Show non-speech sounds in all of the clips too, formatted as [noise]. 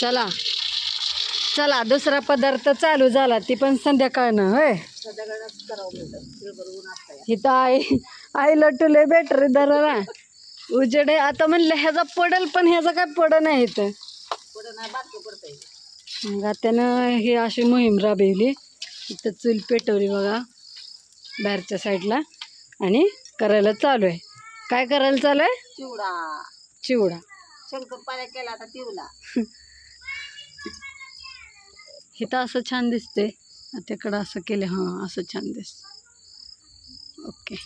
चला. चला दुसरा पदार्थ चालू झाला. ती पण संध्याकाळनं होय? इथं आई आई लटुले बॅटरी धराला उजेड आता म्हणलं ह्याचा पडल पण ह्याचा काय पड नाही इथं. मग त्यानं ही अशी मोहीम राबवली. इथं चूल पेटवली बघा बाहेरच्या साईडला. आणि करायला चालू आहे. काय करायला चालू आहे? चिवडा. चिवडा. शंकरपाळ्या केला आता तिवला. [laughs] इथं असं छान दिसते तिकडं असं केलं हां असं छान दिसत. ओके.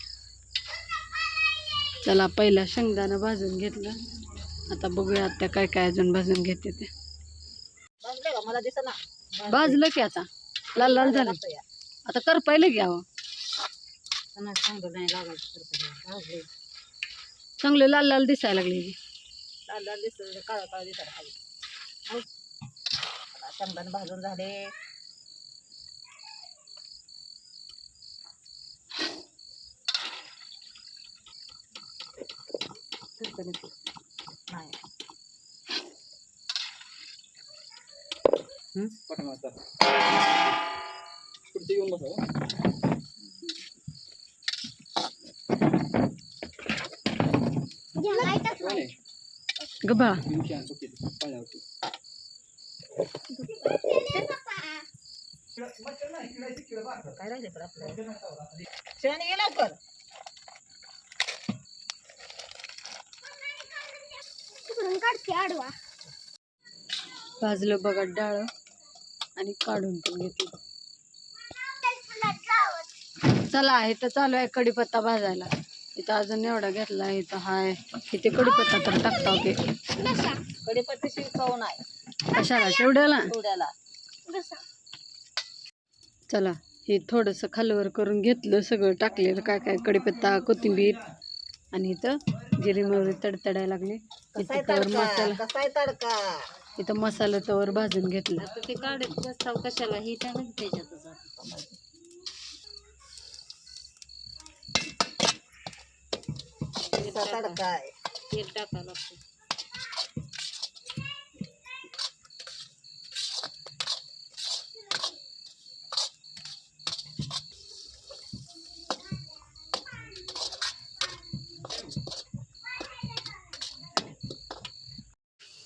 चला पहिला शेंगदाणं भाजून घेतलं. आता बघूया आता काय काय अजून भाजून घेते ते. भाजले का? आता. लाल लाल झालं. आता कर पाहिलं अहो चांगलं लाल लाल दिसायला लागले. लाल लाल दिसत काळा काळा दिसायला शेंगदाणे भाजून झाले नाही गबा काय राहिले पण आपलं ये लवकर भाजलं बघा डाळ आणि काढून पण घेतलं चला तर चालू आहे कढीपत्ता भाजायला. इथं अजून एवढा घेतला इथं हाय. इथे कढीपत्ता तर टाकता की. कडीपत्ता खाऊ आहे. कशाला? शेवड्याला चिवड्याला. चला हे थोडंसं खालवर करून घेतलं सगळं टाकलेलं काय काय कढीपत्ता कोथिंबीर आणि इथं जिरी मोहरी तडतडायला लागले. इथं तवर तडका मसाला कसाय तडका. इथं मसाला तवर भाजून घेतलं. ते काढत बसताव कशाला ही टाकत त्याच्यातच. तडका आहे. तेल टाका लागतं.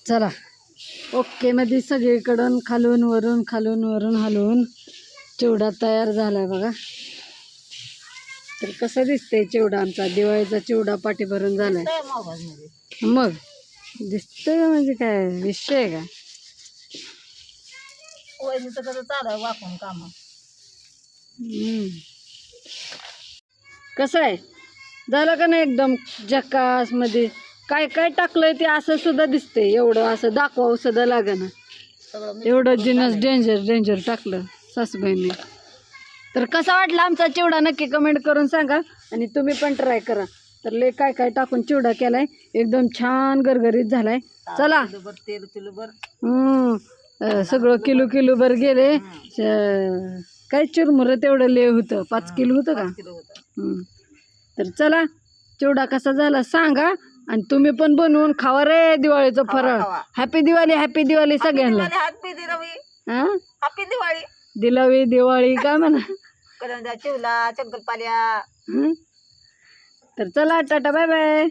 चला. ओके मध्ये सगळीकडून खालून वरून खालून वरून हलवून चिवडा तयार झालाय बघा. तर कसं दिसतंय चिवडा आमचा? दिवाळीचा चिवडा पाठी भरून झालाय मोबाईलमध्ये. मग? दिसतंय म्हणजे काय? विषय आहे का? कसं आहे काम. कसं आहे? झालं का नाही एकदम? जकासमध्ये काय काय टाकलंय ते असं सुद्धा दिसतंय. एवढं असं दाखवावं सुद्धा लागेना एवढं जिनस डेंजर डेंजर टाकलं सासूबाईंनी. तर कसा वाटला आमचा चिवडा? नक्की कमेंट करून सांगा. आणि तुम्ही पण ट्राय करा. तर लय काय काय टाकून चिवडा केलाय. एकदम छान गरगरीत झालाय. चला. हम्म. सगळं किलो किलो भर गेले. काय चिरमुरं तेवढं ले होतं. पाच किलो होतं का? किलो होतं. हम्म. तर चला. चिवडा कसा झाला सांगा. आणि तुम्ही पण बनवून खावा रे दिवाळीचं फराळ. खावा. हॅपी दिवाळी हॅपी दिवाळी सगळ्यांना. हॅपी दिवाळी हा हॅपी दिवाळी दिलावी दिवाळी काय म्हणा. [laughs] कलंजा चिवला शंकरपाल्या हं? तर चला टाटा बाय बाय